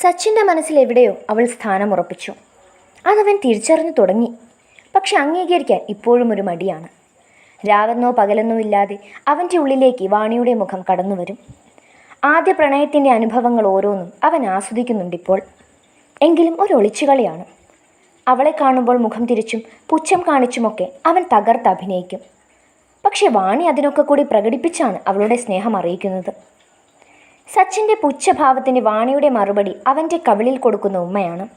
സച്ചിന്റെ മനസ്സിൽ എവിടെയോ അവൾ സ്ഥാനമുറപ്പിച്ചു. അതവൻ തിരിച്ചറിഞ്ഞു തുടങ്ങി. പക്ഷെ അംഗീകരിക്കാൻ ഇപ്പോഴും ഒരു മടിയാണ്. രാവെന്നോ പകലെന്നോ ഇല്ലാതെ അവന്റെ ഉള്ളിലേക്ക് വാണിയുടെ മുഖം കടന്നു വരും ആദ്യ പ്രണയത്തിന്റെ അനുഭവങ്ങൾ ഓരോന്നും അവൻ ആസ്വദിക്കുന്നുണ്ടിപ്പോൾ എങ്കിലും ഒരു ഒളിച്ചുകളിയാണ്. അവളെ കാണുമ്പോൾ മുഖം തിരിച്ചും പുച്ഛം കാണിച്ചുമൊക്കെ അവൻ തകർത്ത് അഭിനയിക്കും. പക്ഷെ വാണി അതിനൊക്കെ കൂടി പ്രകടിപ്പിച്ചാണ് അവളുടെ സ്നേഹം അറിയിക്കുന്നത്. സച്ചിന്റെ പുച്ഛഭാവത്തിന് വാണിയുടെ മറുപടി അവന്റെ കവിളിൽ കൊടുക്കുന്ന ഉമ്മയാണ്.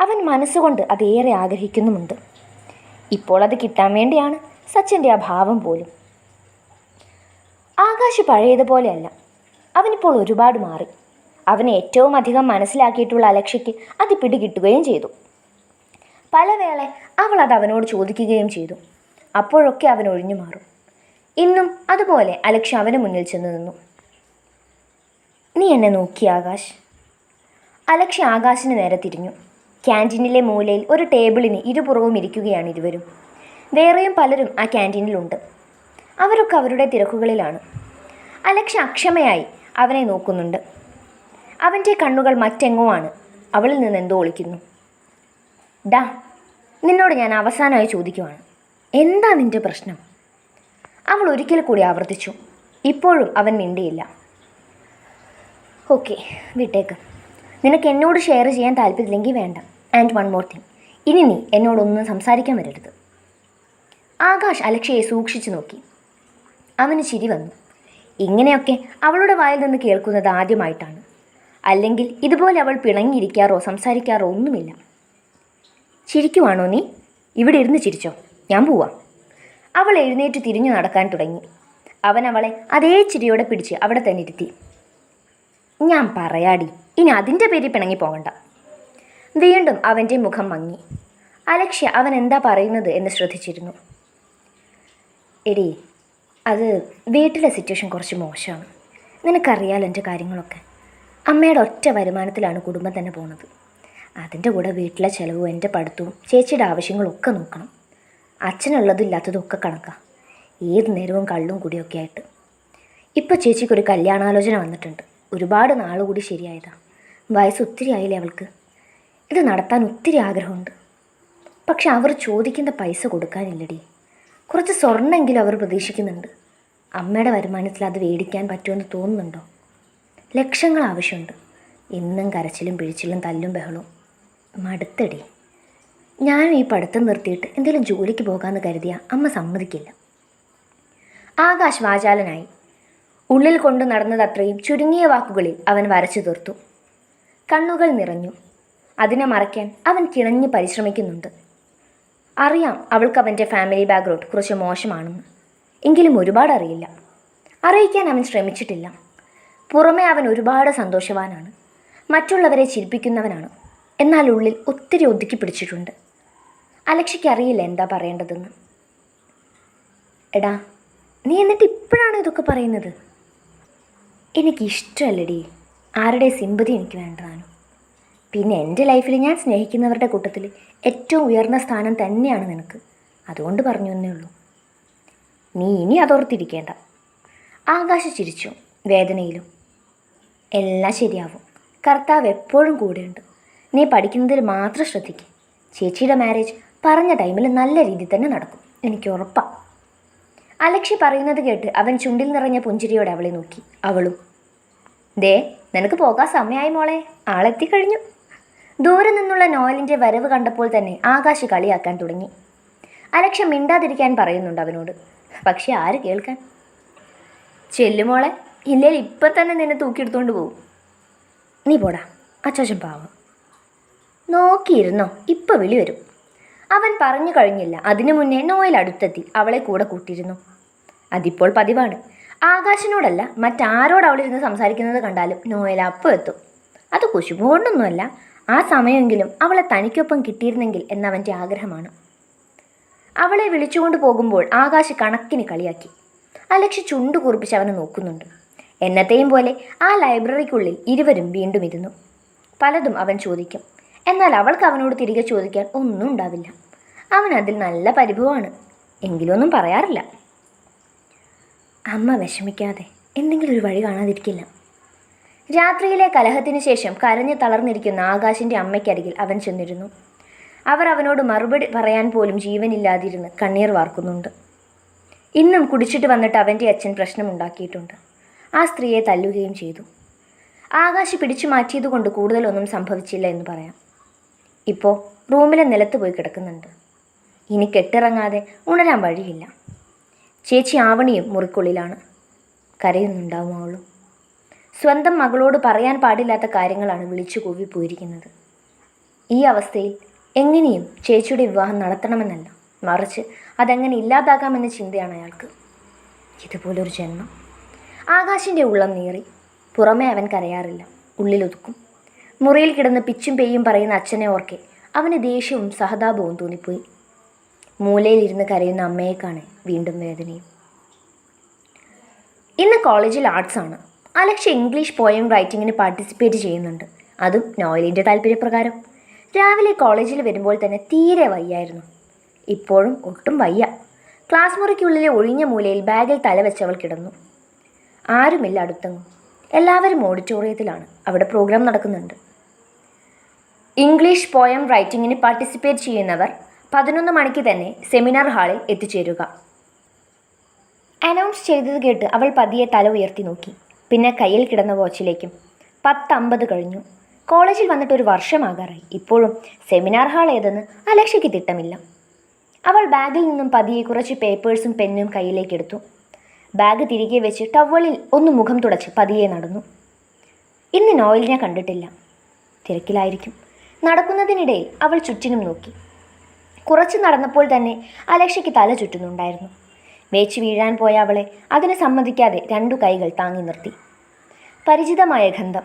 അവൻ മനസ്സുകൊണ്ട് അതേറെ ആഗ്രഹിക്കുന്നുമുണ്ട്. ഇപ്പോൾ അത് കിട്ടാൻ വേണ്ടിയാണ് സച്ചിന്റെ ആ ഭാവം പോലും. ആകാശ് പഴയതുപോലെയല്ല അവനിപ്പോൾ ഒരുപാട് മാറി. അവനെ ഏറ്റവും അധികം മനസ്സിലാക്കിയിട്ടുള്ള അലക്ഷയ്ക്ക് അത് പിടികിട്ടുകയും ചെയ്തു. പലവേളെ അവൾ അത് അവനോട് ചോദിക്കുകയും ചെയ്തു. അപ്പോഴൊക്കെ അവൻ ഒഴിഞ്ഞു മാറും. ഇന്നും അതുപോലെ അലക്ഷ അവന് മുന്നിൽ ചെന്ന് നിന്നു. നീ എന്നെ നോക്കി ആകാശ്. അലക്ഷ്യ ആകാശിന് നേരെ തിരിഞ്ഞു. ക്യാന്റീനിലെ മൂലയിൽ ഒരു ടേബിളിന് ഇരുപുറവും ഇരിക്കുകയാണ് ഇരുവരും. വേറെയും പലരും ആ ക്യാന്റീനിലുണ്ട്. അവരൊക്കെ അവരുടെ തിരക്കുകളിലാണ്. അലക്ഷ്യ അക്ഷമയായി അവനെ നോക്കുന്നുണ്ട്. അവന്റെ കണ്ണുകൾ മറ്റെങ്ങോ ആണ്. അവളിൽ നിന്ന് എന്തോ ഒളിക്കുന്നു. ഡാ നിന്നോട് ഞാൻ അവസാനമായി ചോദിക്കുവാണ്. എന്താ നിന്റെ പ്രശ്നം? അവൾ ഒരിക്കൽ കൂടി ആവർത്തിച്ചു. ഇപ്പോഴും അവൻ മിണ്ടിയില്ല. ഓക്കെ വിട്ടേക്ക്. നിനക്ക് എന്നോട് ഷെയർ ചെയ്യാൻ താല്പര്യമില്ലെങ്കിൽ വേണ്ട. ആൻഡ് വൺ മോർ തിങ് ഇനി നീ എന്നോടൊന്നും സംസാരിക്കാൻ വരരുത്. ആകാശ് അലക്ഷയെ സൂക്ഷിച്ചു നോക്കി. അവന് ചിരി വന്നു. ഇങ്ങനെയൊക്കെ അവളുടെ വായിൽ നിന്ന് കേൾക്കുന്നത് ആദ്യമായിട്ടാണ്. അല്ലെങ്കിൽ ഇതുപോലെ അവൾ പിണങ്ങിയിരിക്കാറോ സംസാരിക്കാറോ ഒന്നുമില്ല. ചിരിക്കുവാണോ നീ? ഇവിടെ ഇരുന്ന് ചിരിച്ചോ. ഞാൻ പോവാം. അവൾ എഴുന്നേറ്റ് തിരിഞ്ഞു നടക്കാൻ തുടങ്ങി. അവൻ അവളെ അതേ ചിരിയോടെ പിടിച്ച് അവിടെ തന്നെ ഇരുത്തി. ഞാൻ പറയാടി. ഇനി അതിന്റെ പേരിൽ പിണങ്ങി പോകണ്ട. വീണ്ടും അവന്റെ മുഖം മങ്ങി. അലക്ഷ്യ അവൻ എന്താ പറയുന്നത് എന്ന് ശ്രദ്ധിച്ചിരുന്നു. എടി അത് വീട്ടിലെ സിറ്റുവേഷൻ കുറച്ച് മോശമാണ്. നിനക്കറിയാലോ എന്റെ കാര്യങ്ങളൊക്കെ. അമ്മയുടെ ഒറ്റ വരുമാനത്തിലാണ് കുടുംബം തന്നെ പോണത്. അതിന്റെ കൂടെ വീട്ടിലെ ചിലവും എന്റെ പഠിത്തവും ചേച്ചിയുടെ ആവശ്യങ്ങളും ഒക്കെ നോക്കണം. അച്ഛനുള്ളതും ഇല്ലാത്തതും ഒക്കെ കണക്കാ. ഏത് നേരവും കള്ളും കുടിയൊക്കെ ആയിട്ട്. ഇപ്പോൾ ചേച്ചിക്കൊരു കല്യാണാലോചന വന്നിട്ടുണ്ട്. ഒരുപാട് നാൾ കൂടി വയസ്സ് ഒത്തിരി ആയില്ലേ അവൾക്ക്? ഇത് നടത്താൻ ഒത്തിരി ആഗ്രഹമുണ്ട്. പക്ഷെ അവർ ചോദിക്കുന്ന പൈസ കൊടുക്കാനില്ലടി. കുറച്ച് സ്വർണമെങ്കിലും അവർ പ്രതീക്ഷിക്കുന്നുണ്ട്. അമ്മയുടെ വരുമാനത്തിൽ അത് മേടിക്കാൻ പറ്റുമെന്ന് തോന്നുന്നുണ്ടോ? ലക്ഷങ്ങൾ ആവശ്യമുണ്ട്. എന്നും കരച്ചിലും പിഴിച്ചിലും തല്ലും ബഹളവും. മടുത്തടി. ഞാനും ഈ പഠിത്തം നിർത്തിയിട്ട് എന്തെങ്കിലും ജോലിക്ക് പോകാമെന്ന് കരുതിയ അമ്മ സമ്മതിക്കില്ല. ആകാശ് വാചാലനായി. ഉള്ളിൽ കൊണ്ടു നടന്നതത്രയും ചുരുങ്ങിയ വാക്കുകളിൽ അവൻ വരച്ചു തീർത്തു. കണ്ണുകൾ നിറഞ്ഞു. അതിനെ മറയ്ക്കാൻ അവൻ കിണഞ്ഞ് പരിശ്രമിക്കുന്നുണ്ട്. അറിയാം അവൾക്ക് അവന്റെ ഫാമിലി ബാക്ക്ഗ്രൗണ്ട് കുറച്ച് മോശമാണെന്ന്. എങ്കിലും ഒരുപാട് അറിയില്ല. അറിയിക്കാൻ അവൻ ശ്രമിച്ചിട്ടില്ല. പുറമേ അവൻ ഒരുപാട് സന്തോഷവാനാണ്. മറ്റുള്ളവരെ ചിരിപ്പിക്കുന്നവനാണ്. എന്നാൽ ഉള്ളിൽ ഒത്തിരി ഒതുക്കി പിടിച്ചിട്ടുണ്ട്. അലക്ഷയ്ക്ക് അറിയില്ല എന്താ പറയേണ്ടതെന്ന്. എടാ നീ എന്നിട്ട് ഇപ്പോഴാണ് ഇതൊക്കെ പറയുന്നത്? എനിക്കിഷ്ടമല്ലടി ആരുടെ സിമ്പതി എനിക്ക് വേണ്ടതാണ് പിന്നെ എന്റെ ലൈഫിൽ ഞാൻ സ്നേഹിക്കുന്നവരുടെ കൂട്ടത്തിൽ ഏറ്റവും ഉയർന്ന സ്ഥാനം തന്നെയാണ് നിനക്ക്. അതുകൊണ്ട് പറഞ്ഞു എന്നേ ഉള്ളൂ. നീ ഇനി അതോർത്തിരിക്കേണ്ട. ആകാശ ചിരിച്ചു വേദനയിലും. എല്ലാം ശരിയാവും. കർത്താവ് എപ്പോഴും കൂടെയുണ്ട്. നീ പഠിക്കുന്നതിൽ മാത്രം ശ്രദ്ധിക്കും. ചേച്ചിയുടെ മാരേജ് പറഞ്ഞ ടൈമിൽ നല്ല രീതിയിൽ തന്നെ നടക്കും. എനിക്ക് ഉറപ്പാണ് അലക്ഷി പറയുന്നത് കേട്ട് അവൻ ചുണ്ടിൽ നിറഞ്ഞ പുഞ്ചിരിയോടെ അവളെ നോക്കി. അവളും ദേ നിനക്ക് പോകാൻ സമയമായി മോളെ. ആളെത്തിക്കഴിഞ്ഞു. ദൂരെ നിന്നുള്ള നോയലിന്റെ വരവ് കണ്ടപ്പോൾ തന്നെ ആകാശ് കളിയാക്കാൻ തുടങ്ങി. അലക്ഷ്യ മിണ്ടാതിരിക്കാൻ പറയുന്നുണ്ട് അവനോട്. പക്ഷെ ആര് കേൾക്കാൻ? ചെല്ലുമോളെ ഇല്ലേൽ ഇപ്പം തന്നെ നിന്നെ തൂക്കിയെടുത്തോണ്ട് പോകും നീ പോടാ. അച്ചാച്ചൻ പാവം. നോക്കിയിരുന്നോ. ഇപ്പം വിളി വരും. അവൻ പറഞ്ഞു കഴിഞ്ഞില്ല. അതിനു മുന്നേ നോയൽ അടുത്തെത്തി അവളെ കൂടെ കൂട്ടിയിരുന്നു. അതിപ്പോൾ പതിവാണ്. ആകാശിനോടല്ല മറ്റാരോട് അവളിരുന്ന് സംസാരിക്കുന്നത് കണ്ടാലും നോയൽ അപ്പം എത്തും. അത് കുശുമ്പ് കൊണ്ടൊന്നുമല്ല ആ സമയമെങ്കിലും അവളെ തനിക്കൊപ്പം കിട്ടിയിരുന്നെങ്കിൽ എന്നവന്റെ ആഗ്രഹമാണ്. അവളെ വിളിച്ചുകൊണ്ട് പോകുമ്പോൾ ആകാശ് കണക്കിന് കളിയാക്കി. അലക്ഷി ചുണ്ടു കുറിപ്പിച്ച് അവനെ നോക്കുന്നുണ്ട്. എന്നത്തെയും പോലെ ആ ലൈബ്രറിക്കുള്ളിൽ ഇരുവരും വീണ്ടും ഇരുന്നു. പലതും അവൻ ചോദിക്കും. എന്നാൽ അവൾക്ക് അവനോട് തിരികെ ചോദിക്കാൻ ഒന്നും ഉണ്ടാവില്ല. അവൻ അതിൽ നല്ല പരിഭവമാണ്. എങ്കിലൊന്നും പറയാറില്ല. അമ്മ വിഷമിക്കാതെ എന്തെങ്കിലും ഒരു വഴി കാണാതിരിക്കില്ല. രാത്രിയിലെ കലഹത്തിന് ശേഷം കരഞ്ഞു തളർന്നിരിക്കുന്ന ആകാശിന്റെ അമ്മയ്ക്കരികിൽ അവൻ ചെന്നിരുന്നു. അവർ അവനോട് മറുപടി പറയാൻ പോലും ജീവനില്ലാതിരുന്ന് കണ്ണീർ വാർക്കുന്നുണ്ട്. ഇന്നും കുടിച്ചിട്ട് വന്നിട്ട് അവന്റെ അച്ഛൻ പ്രശ്നമുണ്ടാക്കിയിട്ടുണ്ട്. ആ സ്ത്രീയെ തല്ലുകയും ചെയ്തു. ആകാശ് പിടിച്ചു മാറ്റിയതുകൊണ്ട് കൂടുതലൊന്നും സംഭവിച്ചില്ല എന്ന് പറയാം. ഇപ്പോൾ റൂമിലെ നിലത്ത് പോയി കിടക്കുന്നുണ്ട്. ഇനി കെട്ടിറങ്ങാതെ ഉണരാൻ വഴിയില്ല. ചേച്ചി ആവണിയും മുറിക്കുള്ളിലാണ്. കരയുന്നുണ്ടാവും അവളും. സ്വന്തം മകളോട് പറയാൻ പാടില്ലാത്ത കാര്യങ്ങളാണ് വിളിച്ചു കൂവി പോയിരിക്കുന്നത്. ഈ അവസ്ഥയിൽ എങ്ങനെയും ചേച്ചിയുടെ വിവാഹം നടത്തണമെന്നല്ല. മറിച്ച് അതെങ്ങനെ ഇല്ലാതാകാമെന്ന ചിന്തയാണ് അയാൾക്ക്. ഇതുപോലൊരു ജന്മം. ആകാശിന്റെ ഉള്ളം നീറി. പുറമേ അവൻ കരയാറില്ല. ഉള്ളിലൊതുക്കും. മുറിയിൽ കിടന്ന് പിച്ചും പെയ്യും പറയുന്ന അച്ഛനെ ഓർക്കെ. അവന് ദേഷ്യവും സഹതാപവും തോന്നിപ്പോയി. മൂലയിലിരുന്ന് കരയുന്ന അമ്മയെ കാണെ വീണ്ടും വേദനയും. ഇന്ന് കോളേജിൽ ആർട്സാണ് അലക്ഷ ഇംഗ്ലീഷ് പോയം റൈറ്റിങ്ങിന് പാർട്ടിസിപ്പേറ്റ് ചെയ്യുന്നുണ്ട്. അതും നോവലിന്റെ താല്പര്യപ്രകാരം. രാവിലെ കോളേജിൽ വരുമ്പോൾ തന്നെ തീരെ വയ്യായിരുന്നു. ഇപ്പോഴും ഒട്ടും വയ്യ. ക്ലാസ് മുറിക്കുള്ളിലെ ഒഴിഞ്ഞ മൂലയിൽ ബാഗിൽ തലവെച്ചവൾ കിടന്നു. ആരുമില്ല അടുത്തെങ്ങും. എല്ലാവരും ഓഡിറ്റോറിയത്തിലാണ്. അവിടെ പ്രോഗ്രാം നടക്കുന്നുണ്ട്. ഇംഗ്ലീഷ് പോയം റൈറ്റിങ്ങിന് പാർട്ടിസിപ്പേറ്റ് ചെയ്യുന്നവർ പതിനൊന്ന് മണിക്ക് തന്നെ സെമിനാർ ഹാളിൽ എത്തിച്ചേരുക. അനൗൺസ് ചെയ്തത് കേട്ട് അവൾ പതിയെ തല ഉയർത്തി നോക്കി. പിന്നെ കയ്യിൽ കിടന്ന വാച്ചിലേക്കും പത്തമ്പത് കഴിഞ്ഞു. കോളേജിൽ വന്നിട്ട് ഒരു വർഷമാകാറായി. ഇപ്പോഴും സെമിനാർ ഹാൾ ഏതെന്ന് അലക്ഷയ്ക്ക് തിട്ടമില്ല. അവൾ ബാഗിൽ നിന്നും പതിയെ കുറച്ച് പേപ്പേഴ്സും പെന്നും കയ്യിലേക്ക് എടുത്തു. ബാഗ് തിരികെ വെച്ച് ടവലിൽ ഒന്ന് മുഖം തുടച്ച് പതിയെ നടന്നു. ഇന്ന് നോയിലിനെ കണ്ടിട്ടില്ല. തിരക്കിലായിരിക്കും. നടക്കുന്നതിനിടയിൽ അവൾ ചുറ്റിനും നോക്കി. കുറച്ച് നടന്നപ്പോൾ തന്നെ അലക്ഷയ്ക്ക് തല ചുറ്റുന്നുണ്ടായിരുന്നു. വേച്ച് വീഴാൻ പോയ അവളെ അതിന് സമ്മതിക്കാതെ രണ്ടു കൈകൾ താങ്ങി നിർത്തി. പരിചിതമായ ഗന്ധം.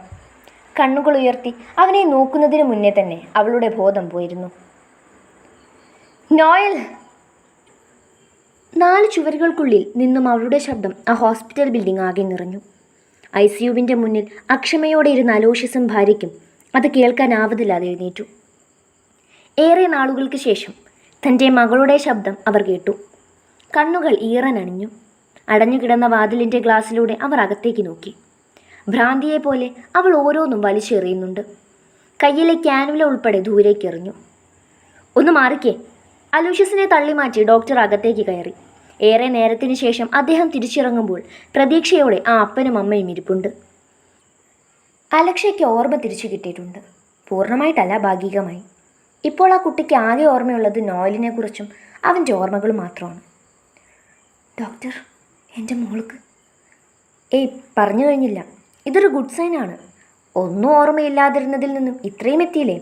കണ്ണുകൾ ഉയർത്തി അവനെ നോക്കുന്നതിന് മുന്നേ തന്നെ അവളുടെ ബോധം പോയിരുന്നു. നോയൽ! നാല് ചുവരുകൾക്കുള്ളിൽ നിന്നും അവളുടെ ശബ്ദം ആ ഹോസ്പിറ്റൽ ബിൽഡിംഗ് ആകെ നിറഞ്ഞു. ഐ സിയുവിന്റെ മുന്നിൽ അക്ഷമയോടെ ഇരുന്ന അലോഷ്യസും ഭാര്യയ്ക്കും അത് കേൾക്കാനാവതില്ലാതെ എഴുന്നേറ്റു. ഏറെ നാളുകൾക്ക് ശേഷം തന്റെ മകളുടെ ശബ്ദം അവർ കേട്ടു. കണ്ണുകൾ ഈറനണിഞ്ഞു അടഞ്ഞുകിടന്ന വാതിലിന്റെ ഗ്ലാസ്സിലൂടെ അവർ അകത്തേക്ക് നോക്കി. ഭ്രാന്തിയെ പോലെ അവൾ ഓരോന്നും വലിച്ചെറിയുന്നുണ്ട്. കയ്യിലെ ക്യാനുല ഉൾപ്പെടെ ദൂരേക്ക് എറിഞ്ഞു. ഒന്ന് മാറിക്കേ. അലൂഷ്യസിനെ തള്ളിമാറ്റി ഡോക്ടർ അകത്തേക്ക് കയറി. ഏറെ നേരത്തിന് ശേഷം അദ്ദേഹം തിരിച്ചിറങ്ങുമ്പോൾ പ്രതീക്ഷയോടെ ആ അപ്പനും അമ്മയും ഇരിപ്പുണ്ട്. അലക്ഷയ്ക്ക് ഓർമ്മ തിരിച്ചു കിട്ടിയിട്ടുണ്ട്. പൂർണമായിട്ടല്ല ഭാഗികമായി. ഇപ്പോൾ ആ കുട്ടിക്ക് ആകെ ഓർമ്മയുള്ളത് നോയലിനെ കുറിച്ചും അവന്റെ ഓർമ്മകളും മാത്രമാണ്. ഡോക്ടർ എന്റെ മോൾക്ക്. ഏയ് പറഞ്ഞു കഴിഞ്ഞില്ല. ഇതൊരു ഗുഡ് സൈനാണ് ഒന്നും ഓർമ്മയില്ലാതിരുന്നതിൽ നിന്നും ഇത്രയും എത്തിയില്ലേ?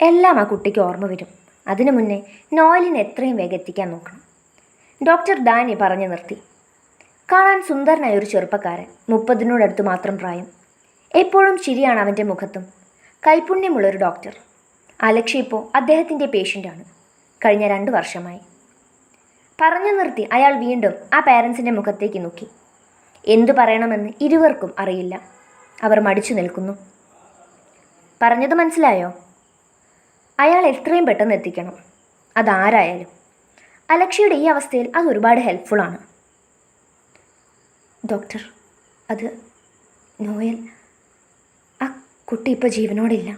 എല്ലാം ആ കുട്ടിക്ക് ഓർമ്മ വരും. അതിനു മുന്നേ നോയലിനെ എത്രയും വേഗം എത്തിക്കാൻ നോക്കണം. ഡോക്ടർ ഡാനി പറഞ്ഞു നിർത്തി. കാണാൻ സുന്ദരനായ ഒരു ചെറുപ്പക്കാരൻ മുപ്പതിനോടടുത്ത് മാത്രം പ്രായം. എപ്പോഴും ചിരിയാണ് അവന്റെ മുഖത്തും. കൈപുണ്യമുള്ളൊരു ഡോക്ടർ അലക്ഷ ഇപ്പോൾ അദ്ദേഹത്തിന്റെ പേഷ്യന്റാണ് കഴിഞ്ഞ രണ്ട് വർഷമായി. പറഞ്ഞു നിർത്തി അയാൾ വീണ്ടും ആ പാരൻസിന്റെ മുഖത്തേക്ക് നോക്കി. എന്തു പറയണമെന്ന് ഇരുവർക്കും അറിയില്ല. അവർ മടിച്ചു നിൽക്കുന്നു. പറഞ്ഞത് മനസ്സിലായോ? അയാൾ എത്രയും പെട്ടെന്ന് എത്തിക്കണം. അതാരായാലും. അലക്ഷയുടെ ഈ അവസ്ഥയിൽ അത് ഒരുപാട് ഹെൽപ്ഫുള്ളാണ് ഡോക്ടർ അത് നോയൽ കുട്ടി ഇപ്പോൾ ജീവനോടില്ല.